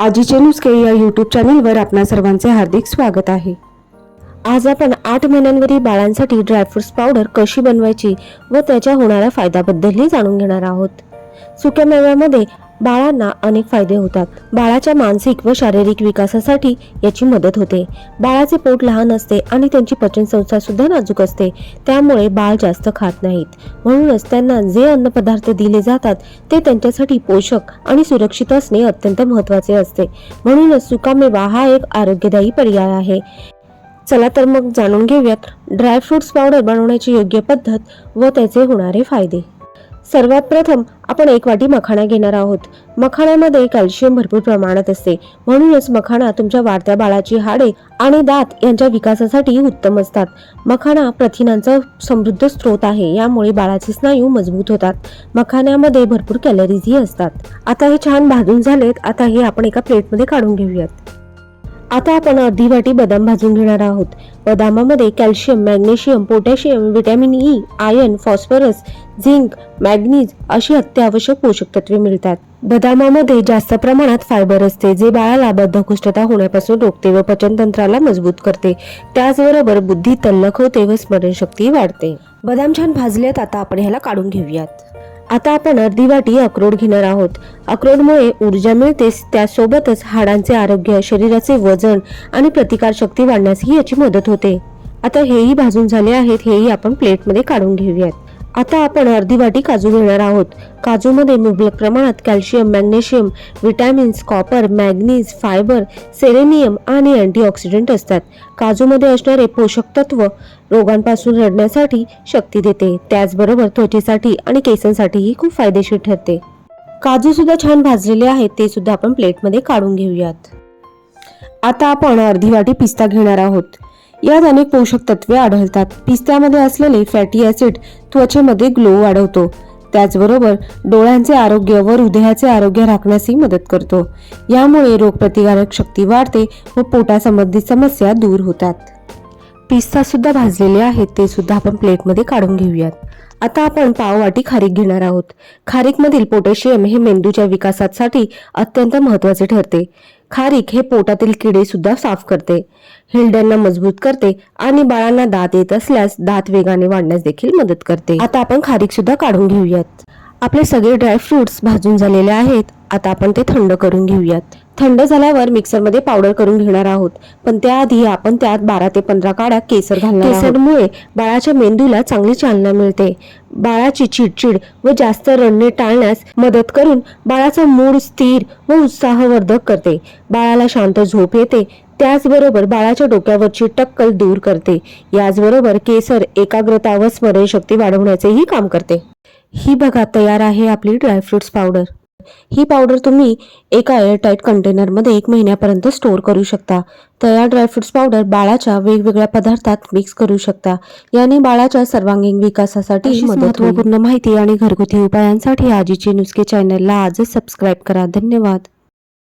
आजीचे नुसके या यूट्यूब चॅनलवर आपणा सर्वांचे हार्दिक स्वागत आहे. आज आपण आठ महिन्यांवरील बाळांसाठी ड्रायफ्रुट्स पावडर कशी बनवायची व त्याच्या होणाऱ्या फायद्याबद्दलही जाणून घेणार आहोत. सुक्या मेव्यामध्ये बाळांना अनेक फायदे होतात. बाळाच्या मानसिक व शारीरिक विकासासाठी याची मदत होते. बाळाचे पोट लहान असते आणि त्यांची पचनसंस्था सुद्धा नाजूक असते. त्यामुळे बाळ जास्त खात नाहीत. म्हणूनच त्यांना जे अन्नपदार्थ दिले जातात ते त्यांच्यासाठी पोषक आणि सुरक्षित असणे अत्यंत महत्त्वाचे असते. म्हणूनच सुकामेवा हा एक आरोग्यदायी पर्याय आहे. चला तर मग जाणून घेऊयात. ड्रायफ्रुट्स पावडर बनवण्याची योग्य पद्धत व त्याचे होणारे फायदे. सर्वात प्रथम आपण एक वाटी मखाणा घेणार आहोत. मखाण्यामध्ये कॅल्शियम भरपूर प्रमाणात असते. म्हणूनच मखाणा तुमच्या वाढत्या बाळाची हाडे आणि दात यांच्या विकासासाठी उत्तम असतात. मखाणा प्रथिनांचा समृद्ध स्रोत आहे यामुळे बाळाचे स्नायू मजबूत होतात. मखाण्यामध्ये भरपूर कॅलरीजही असतात. आता हे छान भाजून झालेत. आता हे आपण एका प्लेटमध्ये काढून घेऊयात. आता आपण अर्धी वाटी बदाम भाजून घेणार आहोत. बदामामध्ये calcium magnesium potassium vitamin E iron phosphorus zinc manganese अशी अत्यावश्यक पोषक तत्वे मिळतात. बदामामध्ये जास्त प्रमाणात फायबर असते जे बाळाला बद्धकोष्ठता होण्यापासून रोखते व पचनतंत्राला मजबूत करते. त्याचबरोबर बुद्धी तल्लख होते व स्मरणशक्ती वाढते. बदाम छान भाजल्यात आता आपण ह्याला काढून घेऊयात. आता आपण अर्धी वाटी अक्रोड घेणार आहोत. अक्रोडमुळे ऊर्जा मिळते त्यासोबतच हाडांचे आरोग्य शरीराचे वजन आणि प्रतिकारशक्ती वाढण्यासही याची मदत होते. आता हेही भाजून झाले आहेत हेही आपण प्लेटमध्ये काढून घेऊयात. आता आपण अर्धी वाटी काजू घेणार आहोत. काजूमध्ये मुबलक प्रमाणात calcium magnesium vitamins copper manganese fibre selenium आणि अँटीऑक्सिडंट असतात. काजूमध्ये असणारे पोषक तत्व रोगांपासून लढण्यासाठी शक्ती देते. त्याचबरोबर त्वचेसाठी आणि केसांसाठीही खूप फायदेशीर ठरते. काजू सुद्धा छान भाजलेले आहेत ते सुद्धा आपण प्लेटमध्ये काढून घेऊयात. आता आपण अर्धी वाटी पिस्ता घेणार आहोत. यात अनेक पोषक तत्वे आढळतात. पिस्त्यामध्ये असलेले फॅटी ऍसिड त्वचेमध्ये ग्लो वाढवतो. त्याचबरोबर डोळ्यांचे आरोग्य व हृदयाचे आरोग्य राखण्यासही मदत करतो. यामुळे रोगप्रतिकारक शक्ती वाढते व पोटासंबंधित समस्या दूर होतात. पिस्ता सुद्धा भाजलेले आहेत ते सुद्धा आपण प्लेटमध्ये काढून घेऊयात. आता आपण पाववाटी खारीक घेणार आहोत. खारीकमधील पोटॅशियम हे मेंदूच्या विकासासाठी अत्यंत महत्त्वाचे ठरते. खारीक हे पोटातील किडे सुद्धा साफ करते. हिलड्यांना मजबूत करते आणि बाळांना दात येत असल्यास दात वेगाने वाढण्यास देखील मदत करते. आता आपण खारीक सुद्धा काढून घेऊयात. आपले सगळे ड्रायफ्रुट्स भाजून झालेले आहेत. आता आपण ते थंड करून घेऊयात. थंड झाल्यावर मिक्सरमध्ये पावडर करून घेणार आहोत. पण त्याआधी आपण त्यात बारा ते पंधरा काड्या केसर घालणार केसरमुळे बाळाच्या मेंदूला चांगली चालना मिळते. बाळाची चिडचिड व जास्त रडणे टाळण्यास मदत करून बाळाचा मूड स्थिर व उत्साहवर्धक करते. बाळाला शांत झोप येते. त्याचबरोबर बाळाच्या डोक्यावरची टक्कल दूर करते. याचबरोबर केसर एकाग्रता व स्मरणशक्ती वाढवण्याचेही काम करते. ही बघा तयार आहे आपली ड्रायफ्रुट्स पावडर. ही पावडर तुम्ही एका एअरटाईट कंटेनरमध्ये एक महिन्यापर्यंत स्टोअर करू शकता. तयार ड्रायफ्रुट्स पावडर बाळाच्या वेगवेगळ्या पदार्थात मिक्स करू शकता. याने बाळाच्या सर्वांगीण विकासासाठी महत्त्वपूर्ण माहिती आणि घरगुती उपायांसाठी आजीचे नुसके चॅनलला आजच सबस्क्राईब करा. धन्यवाद.